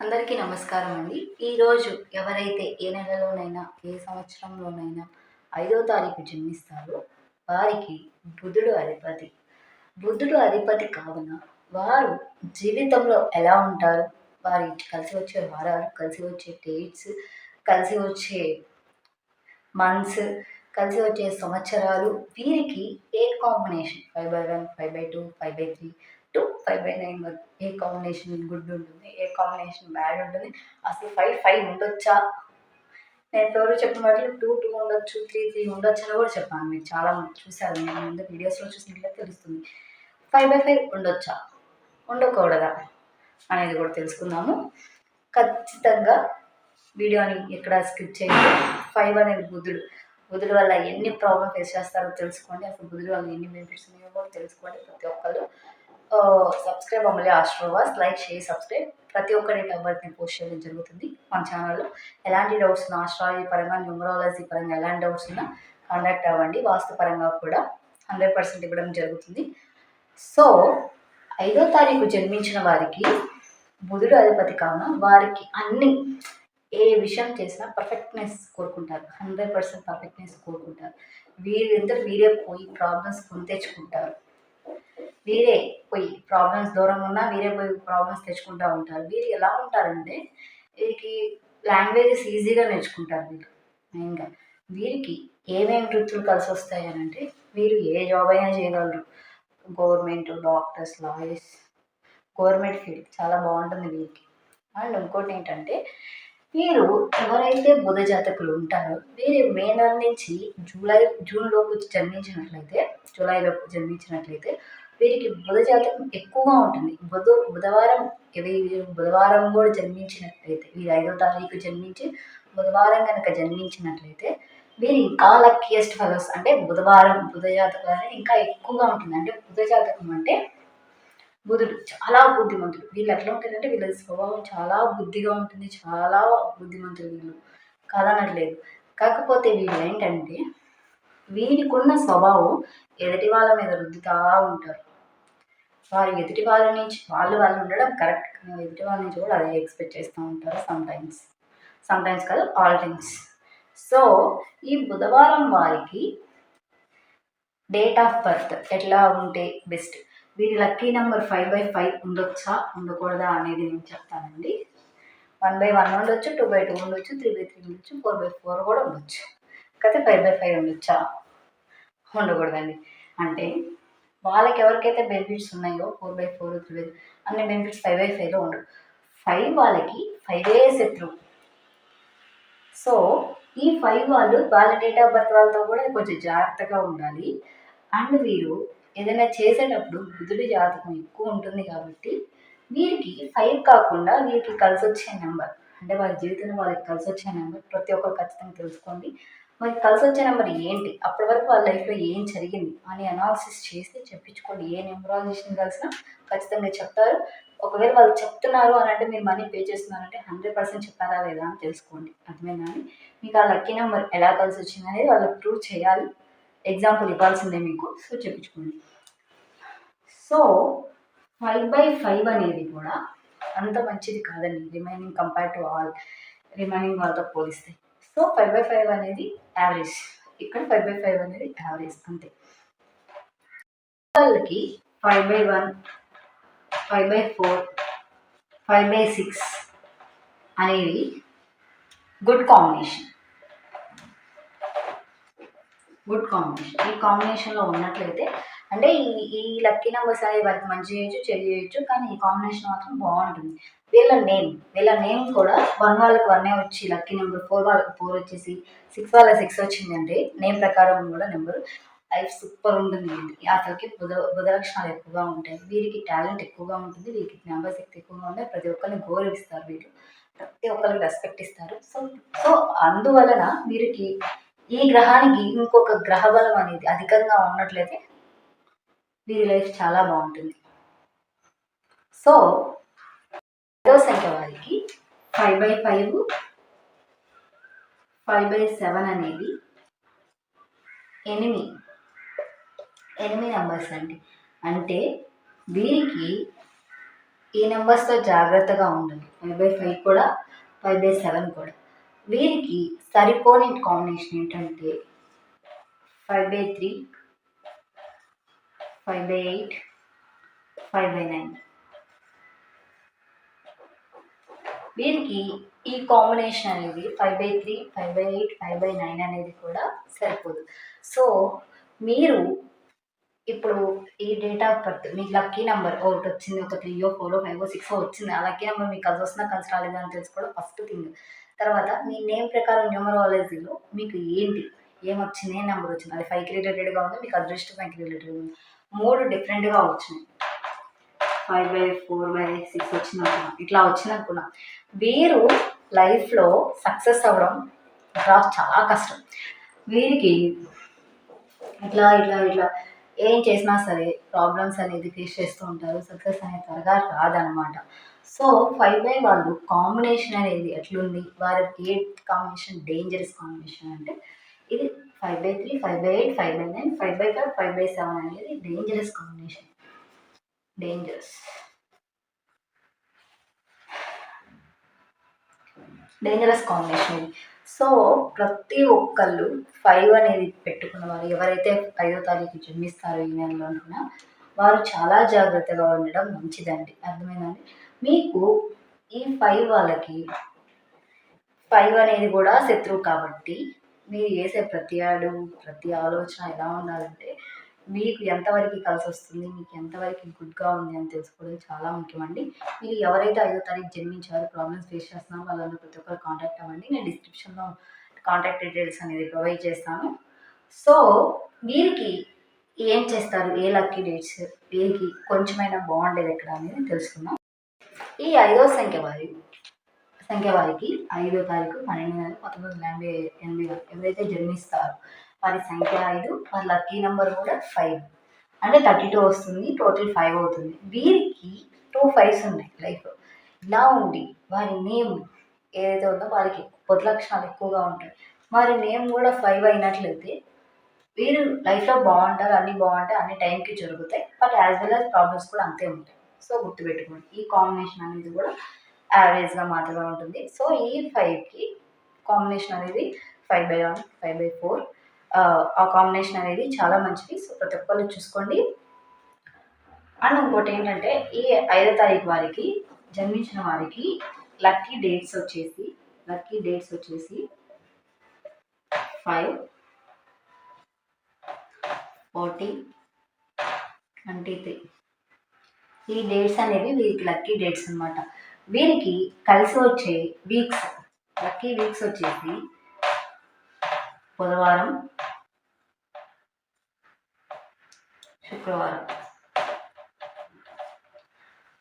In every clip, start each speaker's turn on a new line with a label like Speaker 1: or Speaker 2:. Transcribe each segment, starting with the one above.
Speaker 1: అందరికీ నమస్కారం అండి. ఈరోజు ఎవరైతే ఏ నెలలోనైనా ఏ సంవత్సరంలోనైనా ఐదో తారీఖు జన్మిస్తారో వారికి బుధుడు అధిపతి. బుధుడు అధిపతి కావున వారు జీవితంలో ఎలా ఉంటారు? వారి కలిసి వచ్చే వారాలు కలిసి వచ్చే డేట్స్ కలిసి వచ్చే మంత్స్ కలిసి వచ్చే సంవత్సరాలు వీరికి ఏ combination? Five by one five by two five by three to five by nine వరకు. ఏ కాంబినేషన్ గుడ్ ఉంటుంది ఏ కాంబినేషన్ బ్యాడ్ ఉంటుంది అసలు ఫైవ్ ఫైవ్ ఉండొచ్చా? నేను ఎవరు చెప్పిన వాటిలో టూ టూ ఉండొచ్చు త్రీ త్రీ ఉండొచ్చు అని కూడా చెప్పాను. మీరు చాలా చూసారు నేను ముందు వీడియోస్లో చూసినట్లయితే తెలుస్తుంది. ఫైవ్ బై ఫైవ్ ఉండొచ్చా? ఉండకూడదా? అనేది కూడా తెలుసుకుందాము. ఖచ్చితంగా వీడియోని ఎక్కడ స్కిప్ చేయండి ఫైవ్ అనేది బుద్ధుడు బుద్ధుడు వల్ల ఎన్ని ప్రాబ్లమ్ ఫేస్ చేస్తారో తెలుసుకోండి. అసలు బుద్ధుడు వల్ల ఎన్ని బెనిఫిట్స్ ఉన్నాయో కూడా తెలుసుకోండి ప్రతి ఒక్కరు సబ్స్క్రైబ్ అమ్మలే ఆస్ట్రోవాస్ లైక్ షేర్ సబ్స్క్రైబ్ ప్రతి ఒక్కరి డేట్ నేను పోస్ట్ చేయడం జరుగుతుంది మన ఛానల్లో ఎలాంటి డౌట్స్ ఉన్నా ఆస్ట్రాలజీ పరంగా న్యూమరాలజీ పరంగా ఎలాంటి డౌట్స్ ఉన్నా కాంటాక్ట్ అవ్వండి. వాస్తు పరంగా కూడా హండ్రెడ్ పర్సెంట్ ఇవ్వడం జరుగుతుంది. సో ఐదో తారీఖు జన్మించిన వారికి బుధుడు అధిపతి కావున వారికి అన్ని ఏ విషయం చేసినా పర్ఫెక్ట్నెస్ కోరుకుంటారు. హండ్రెడ్ పర్సెంట్ పర్ఫెక్ట్నెస్ కోరుకుంటారు. వీరింత వీరే పోయి ప్రాబ్లమ్స్ కొని తెచ్చుకుంటారు. వీరే పోయి ప్రాబ్లమ్స్ దూరం ఉన్నా వీరే పోయి ప్రాబ్లమ్స్ తెచ్చుకుంటూ ఉంటారు. వీరు ఎలా ఉంటారంటే వీరికి లాంగ్వేజెస్ ఈజీగా నేర్చుకుంటారు వీరు మెయిన్గా వీరికి ఏమేమి వృత్తులు కలిసి వస్తాయి అని అంటే వీరు ఏ జాబ్ అయినా చేయగలరు. Government doctors lawyers government field చాలా బాగుంటుంది వీరికి. అండ్ ఇంకోటి ఏంటంటే వీరు ఎవరైతే బుధ జాతకులు ఉంటారో వీరి మే నెల నుంచి జూలై జూన్లోపు జన్మించినట్లయితే జూలైలోపు జన్మించినట్లయితే వీరికి బుధ జాతకం ఎక్కువగా ఉంటుంది. బుధ బుధవారం వీరు బుధవారం కూడా జన్మించినట్లయితే వీరు ఐదో తారీఖు జన్మించి బుధవారం కనుక జన్మించినట్లయితే వీరు ఇంకా లక్కీయెస్ట్ ఫెలోస్ అంటే బుధవారం బుధ జాతకం అనేది ఇంకా ఎక్కువగా ఉంటుంది. అంటే బుధ జాతకం అంటే బుధుడు చాలా బుద్ధిమంతుడు. వీళ్ళు ఎట్లా ఉంటారంటే వీళ్ళ స్వభావం చాలా బుద్ధిగా ఉంటుంది చాలా బుద్ధిమంతులు వీళ్ళు. కాదనట్లేదు. కాకపోతే వీళ్ళు ఏంటంటే వీరికున్న స్వభావం ఎదుటి వాళ్ళ మీద రుద్దుతూ ఉంటారు. వారు ఎదుటి వాళ్ళ నుంచి వాళ్ళు వాళ్ళు ఉండడం కరెక్ట్. ఎదుటి వాళ్ళ నుంచి కూడా అదే ఎక్స్పెక్ట్ చేస్తూ ఉంటారు సమ్టైమ్స్. సమ్టైమ్స్ కాదు ఆల్ టైమ్స్ సో ఈ బుధవారం వారికి డేట్ ఆఫ్ బర్త్ ఎట్లా ఉంటే బెస్ట్? వీరి lucky number five by five ఉండొచ్చా ఉండకూడదా అనేది నేను చెప్తానండి. వన్ బై వన్ ఉండొచ్చు టూ బై టూ ఉండొచ్చు త్రీ బై త్రీ ఉండొచ్చు ఫోర్ బై ఫోర్ కూడా ఉండొచ్చు. కాకపోతే ఫైవ్ బై ఫైవ్ ఉండొచ్చా? ఉండకూడదండి. అంటే వాళ్ళకి ఎవరికైతే బెనిఫిట్స్ ఉన్నాయో four by four three by అన్ని బెనిఫిట్స్ ఫైవ్ బై ఫైవ్లో ఉండవు ఫైవ్ వాళ్ళకి ఫైవే శత్రువు సో ఈ ఫైవ్ వాళ్ళు వాళ్ళ డేట్ ఆఫ్ బర్త్ వాళ్ళతో కూడా కొంచెం జాగ్రత్తగా ఉండాలి. అండ్ వీరు ఏదైనా చేసేటప్పుడు బుధుడి జాతకం ఎక్కువ ఉంటుంది కాబట్టి వీరికి ఫైవ్ కాకుండా వీరికి కలిసి వచ్చే నెంబర్ అంటే వాళ్ళ జీవితంలో వాళ్ళకి కలిసి వచ్చే నెంబర్ ప్రతి ఒక్కరు ఖచ్చితంగా తెలుసుకోండి. మరి కలిసి వచ్చే నెంబర్ ఏంటి? అప్పటి వరకు వాళ్ళ లైఫ్లో ఏం జరిగింది? అని అనాలిసిస్ చేసి చెప్పించుకోండి. ఏ నెంబరాలజిస్ట్ని కలిసినా ఖచ్చితంగా చెప్తారు. ఒకవేళ వాళ్ళు చెప్తున్నారు అని అంటే మీరు మనీ పే చేస్తున్నారంటే హండ్రెడ్ పర్సెంట్ చెప్పారా లేదా అని తెలుసుకోండి. అర్థమైనా అని మీకు ఆ లక్కీ నెంబర్ ఎలా కలిసి వచ్చింది అనేది వాళ్ళు ప్రూవ్ చేయాలి. ఎగ్జాంపుల్ ఇవ్వాల్సిందే మీకు. సో చెప్పించుకోండి. సో ఫైవ్ బై ఫైవ్ అనేది కూడా అంత మంచిది కాదండి. Remaining compare to all remaining వాళ్ళతో పోలిస్తే. సో ఫైవ్ బై ఫైవ్ అనేది యావరేజ్. ఇక్కడ ఫైవ్ బై ఫైవ్ అనేది యావరేజ్ అంతే. వాళ్ళకి five by one five by four five by six అనేది గుడ్ కాంబినేషన్. గుడ్ కాంబినేషన్ ఈ కాంబినేషన్లో ఉన్నట్లయితే అంటే ఈ ఈ లక్కీ నెంబర్స్ అనేవి వారికి మంచి చేయొచ్చు చెడు చేయొచ్చు కానీ ఈ కాంబినేషన్ మాత్రం బాగుంటుంది. వీళ్ళ నేమ్ వీళ్ళ నేమ్ కూడా వన్ వాళ్ళకి వన్నే వచ్చి లక్కీ నెంబర్ ఫోర్ వాళ్ళకి ఫోర్ వచ్చేసి సిక్స్ వాళ్ళ సిక్స్ వచ్చిందంటే నేమ్ ప్రకారం కూడా నెంబర్ లైఫ్ సూపర్ ఉంటుంది అసలుకి బుధ బుధ లక్షణాలు ఎక్కువగా ఉంటాయి. వీరికి టాలెంట్ ఎక్కువగా ఉంటుంది వీరికి జ్ఞాపక శక్తి ఎక్కువగా ఉంటాయి. ప్రతి ఒక్కరిని గౌరవిస్తారు వీరు ప్రతి ఒక్కరికి రెస్పెక్ట్ ఇస్తారు. సో సో అందువలన వీరికి ఈ గ్రహానికి ఇంకొక గ్రహ బలం అనేది అధికంగా ఉన్నట్లయితే వీరి లైఫ్ చాలా బాగుంటుంది. సో ఐదో సంఖ్య వారికి five by five five by seven అనేది ఎనిమిది ఎనిమిది నెంబర్స్ అండి. అంటే వీరికి ఈ నెంబర్స్తో జాగ్రత్తగా ఉండండి. ఫైవ్ బై ఫైవ్ కూడా ఫైవ్ బై సెవెన్ కూడా. వీరికి సరిపోని కాంబినేషన్ ఏంటంటే five by three five by eight five by nine వీరికి ఈ కాంబినేషన్ అనేది five by three five by eight five by nine అనేది కూడా సరిపోదు. సో మీరు ఇప్పుడు ఈ డేట్ ఆఫ్ బర్త్ మీకు లక్కీ నెంబర్ ఒకటి వచ్చింది ఒక త్రీయో ఫోరో ఫైవ్ సిక్స్ వచ్చింది. ఆ లక్కీ నెంబర్ మీకు కలిసి వస్తుందా కలిసి రాలేదా అని తెలుసుకోవడం ఫస్ట్ థింగ్ తర్వాత మీ నేమ్ ప్రకారం న్యూమరాలజీలో మీకు ఏంటి? ఏమొచ్చింది ఏ నెంబర్ వచ్చింది? అది ఫైవ్కి రిలేటెడ్గా ఉంది మీకు అదృష్ట ఫైవ్కి రిలేటెడ్ ఉంది. మూడు డిఫరెంట్గా వచ్చినాయి. Five by four by six వచ్చింది అనుకున్నాం ఇట్లా వచ్చింది అనుకున్నా. వీరు లైఫ్లో సక్సెస్ అవ్వడం చాలా కష్టం. వీరికి ఇట్లా ఇట్లా ఇట్లా ఏం చేసినా సరే ప్రాబ్లమ్స్ అనేది ఫేస్ చేస్తూ ఉంటారు. సక్సెస్ అనేది త్వరగా రాదనమాట. సో ఫైవ్ బై వాళ్ళు కాంబినేషన్ అనేది ఎట్లుంది? వారికి ఏ కాంబినేషన్ డేంజరస్ కాంబినేషన్ అంటే ఇది five by three five by eight five by nine five by five five by seven అనేది dangerous combination dangerous dangerous combination ఇది సో ప్రతి ఒక్కళ్ళు ఫైవ్ అనేది పెట్టుకున్న వారు ఎవరైతే ఐదో తారీఖు జన్మిస్తారో ఈ నెలలో అనుకున్నా వారు చాలా జాగ్రత్తగా ఉండడం మంచిదండి. అర్థమైందండి మీకు ఈ ఫైవ్ వాళ్ళకి ఫైవ్ అనేది కూడా శత్రువు కాబట్టి మీరు చేసే ప్రతి అడుగు ప్రతి ఆలోచన ఎలా ఉండాలంటే మీకు ఎంతవరకు కలిసి వస్తుంది మీకు ఎంతవరకు గుడ్గా ఉంది అని తెలుసుకోవడం చాలా ముఖ్యమండి. మీరు ఎవరైతే ఐదో తారీఖు జన్మించారో ప్రాబ్లమ్స్ ఫేస్ చేస్తున్నారో వాళ్ళందరూ ప్రతి ఒక్కరు కాంటాక్ట్ అవ్వండి. నేను డిస్క్రిప్షన్లో కాంటాక్ట్ డీటెయిల్స్ అనేది ప్రొవైడ్ చేస్తాను. సో వీరికి ఏం చేస్తారు? ఏ లక్కీ డేట్స్ వీరికి కొంచెమైనా బాగుండేది ఎక్కడ అనేది తెలుసుకుందాం. ఈ ఐదో సంఖ్య వారి సంఖ్య వారికి ఐదో తారీఖు పన్నెండు నెలలు పంతొమ్మిది వందల ఎనభై ఎనభై ఎవరైతే జన్మిస్తారో వారి సంఖ్య ఐదు వారి లక్కీ నెంబర్ కూడా ఫైవ్ అంటే థర్టీ టూ వస్తుంది టోటల్ ఫైవ్ అవుతుంది. వీరికి టూ ఫైవ్స్ ఉన్నాయి లైఫ్. ఇలా ఉండి వారి నేమ్ ఏదైతే ఉందో వారికి పొద్దు లక్షణాలు ఎక్కువగా ఉంటాయి. వారి నేమ్ కూడా ఫైవ్ అయినట్లయితే వీరు లైఫ్లో బాగుంటారు అన్నీ బాగుంటాయి అన్ని టైంకి జరుగుతాయి. But as well as problems కూడా అంతే ఉంటాయి. సో గుర్తుపెట్టుకోండి ఈ కాంబినేషన్ అనేది కూడా యావరేజ్గా మాత్రమే ఉంటుంది. సో ఈ ఫైవ్కి కాంబినేషన్ అనేది five by one five by four ఆ కాంబినేషన్ అనేది చాలా మంచిది. సో ప్రతి ఒక్కరు చూసుకోండి. అండ్ ఇంకోటి ఏంటంటే ఈ ఐదో తారీఖు వారికి జన్మించిన వారికి లక్కీ డేట్స్ వచ్చేసి లక్కీ డేట్స్ వచ్చేసి ఫైవ్ ఫార్టీ ట్వంటీ త్రీ ఈ డేట్స్ అనేవి వీరికి లక్కీ డేట్స్ అనమాట వీరికి కలిసి వచ్చే వీక్స్ లక్కీ వీక్స్ వచ్చేసి బుధవారం శుక్రవారం.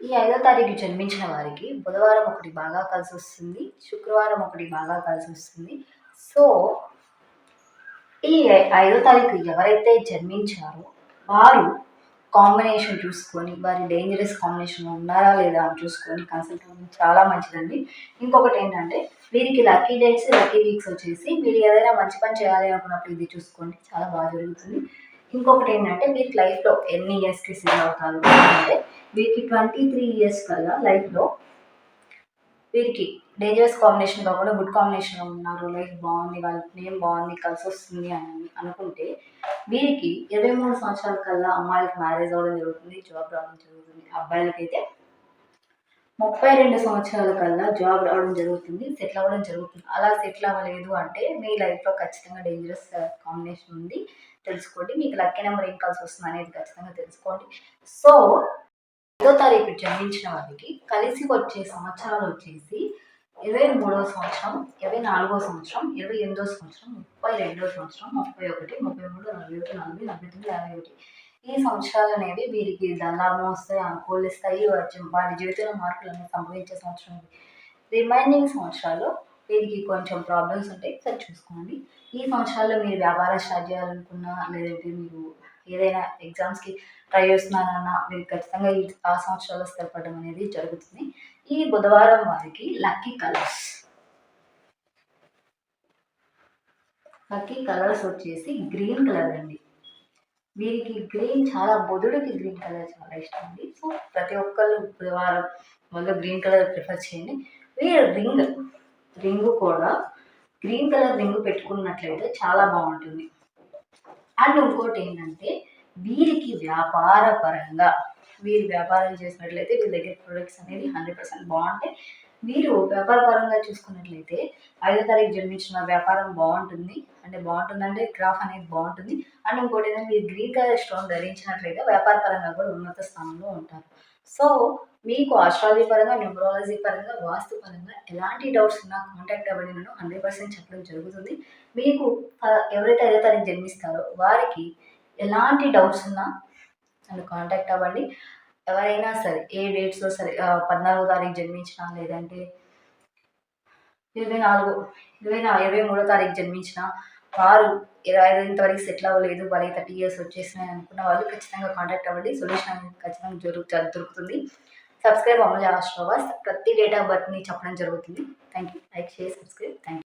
Speaker 1: ఈ ఐదో తారీఖు జన్మించిన వారికి బుధవారం ఒకటి బాగా కలిసి వస్తుంది శుక్రవారం ఒకటి బాగా కలిసి వస్తుంది. సో ఈ ఐదో తారీఖు ఎవరైతే జన్మించారో వారు కాంబినేషన్ చూసుకొని వారి డేంజరస్ కాంబినేషన్ ఉన్నారా లేదా అని చూసుకొని కన్సల్ట్ అవ్వడం చాలా మంచిదండి. ఇంకొకటి ఏంటంటే వీరికి లక్కీ డేట్స్ లక్కీ వీక్స్ వచ్చేసి మీరు ఏదైనా మంచి పని చేయాలి అనుకున్నప్పుడు ఇది చూసుకోండి చాలా బాగా జరుగుతుంది. ఇంకొకటి ఏంటంటే మీరు లైఫ్లో ఎన్ని ఇయర్స్కి సిల్ అవుతారు అంటే వీరికి ట్వంటీ త్రీ ఇయర్స్ కల్లా లైఫ్లో వీరికి డేంజరస్ కాంబినేషన్ కాకుండా గుడ్ కాంబినేషన్లో ఉన్నారు. లైఫ్ బాగుంది వాళ్ళ నేమ్ బాగుంది కలిసి వస్తుంది అని అనుకుంటే వీరికి ఇరవై మూడు సంవత్సరాల కల్లా అమ్మాయిలకు మ్యారేజ్ అవ్వడం జరుగుతుంది జాబ్ రావడం జరుగుతుంది. అబ్బాయిలకైతే ముప్పై రెండు సంవత్సరాల కల్లా జాబ్ రావడం జరుగుతుంది సెటిల్ అవ్వడం జరుగుతుంది. అలా సెటిల్ అవ్వలేదు అంటే మీ లైఫ్లో ఖచ్చితంగా డేంజరస్ కాంబినేషన్ ఉంది. తెలుసుకోండి మీకు లక్కీ నెంబర్ ఏం కలిసి వస్తుంది అనేది ఖచ్చితంగా తెలుసుకోండి. సో ఐదో తారీఖు జన్మించిన వారికి కలిసి వచ్చే సంవత్సరాలు వచ్చేసి ఇరవై మూడవ సంవత్సరం ఇరవై నాలుగో సంవత్సరం ఇరవై ఎనిమిదో సంవత్సరం ముప్పై రెండవ సంవత్సరం ముప్పై ఒకటి ముప్పై మూడు నలభై ఒకటి నలభై నలభై తొమ్మిది యాభై ఒకటి. ఈ సంవత్సరాలు అనేవి వీరికి ధనలాభం వస్తాయి అనుకూలిస్తాయి వాటి వారి జీవితంలో మార్పులు అనేవి సంభవించే సంవత్సరం రిమైనింగ్ సంవత్సరాలు వీరికి కొంచెం ప్రాబ్లమ్స్ ఉంటాయి. సరి చూసుకోండి. ఈ సంవత్సరాల్లో మీరు వ్యాపారం స్టార్ట్ చేయాలనుకున్నా లేదంటే మీరు ఏదైనా ఎగ్జామ్స్కి ట్రై చేస్తున్నానన్నా మీరు ఖచ్చితంగా ఈ ఆ సంవత్సరాల్లో స్థిరపడడం అనేది జరుగుతుంది. ఈ బుధవారం వారికి లక్కీ కలర్స్ లక్కీ కలర్స్ వచ్చేసి గ్రీన్ కలర్ అండి. వీరికి గ్రీన్ చాలా బుధుడికి గ్రీన్ కలర్ చాలా ఇష్టం అండి. సో ప్రతి ఒక్కళ్ళు బుధవారం వాళ్ళు గ్రీన్ కలర్ ప్రిఫర్ చేయండి. వీరి రింగ్ రింగ్ కూడా గ్రీన్ కలర్ రింగ్ పెట్టుకున్నట్లయితే చాలా బాగుంటుంది. అండ్ ఇంకోటి ఏంటంటే వీరికి వ్యాపార పరంగా వీరు వ్యాపారం చేసినట్లయితే వీరి దగ్గర ప్రొడక్ట్స్ అనేది హండ్రెడ్ పర్సెంట్ బాగుంటాయి. మీరు వ్యాపార పరంగా చూసుకున్నట్లయితే ఐదో తారీఖు జన్మించిన వ్యాపారం బాగుంటుంది. అంటే బాగుంటుందంటే గ్రాఫ్ అనేది బాగుంటుంది. అండ్ ఇంకోటి ఏంటంటే మీరు గ్రీన్ కలర్ స్టోన్ ధరించినట్లయితే వ్యాపార పరంగా కూడా ఉన్నత స్థానంలో ఉంటారు. సో మీకు ఆస్ట్రాలజీ పరంగా న్యూమరాలజీ పరంగా వాస్తు పరంగా ఎలాంటి డౌట్స్ ఉన్నా కాంటాక్ట్ అవ్వండి నేను హండ్రెడ్ పర్సెంట్ చెప్పడం జరుగుతుంది. మీకు ఎవరైతే ఐదో తారీఖు జన్మిస్తారో వారికి ఎలాంటి డౌట్స్ ఉన్నా నన్ను కాంటాక్ట్ అవ్వండి. ఎవరైనా సరే ఏ డేట్స్లో సరే పద్నాలుగో తారీఖు జన్మించినా లేదంటే ఇరవై నాలుగు ఇరవై నా ఇరవై మూడో తారీఖు జన్మించిన వారు ఇరవై ఐదు ఇంతవరకు సెటిల్ అవ్వలేదు. వాళ్ళకి థర్టీ ఇయర్స్ వచ్చేసినాయి అనుకున్న వాళ్ళు ఖచ్చితంగా కాంటాక్ట్ అవ్వండి. సొల్యూషన్ అనేది ఖచ్చితంగా జరుగు దొరుకుతుంది. సబ్స్క్రైబ్ అమలు ఆస్ట్రోవాస్ ప్రతి డేట్ ఆఫ్ బర్త్ని చెప్పడం జరుగుతుంది. Thank you like share subscribe. Thank you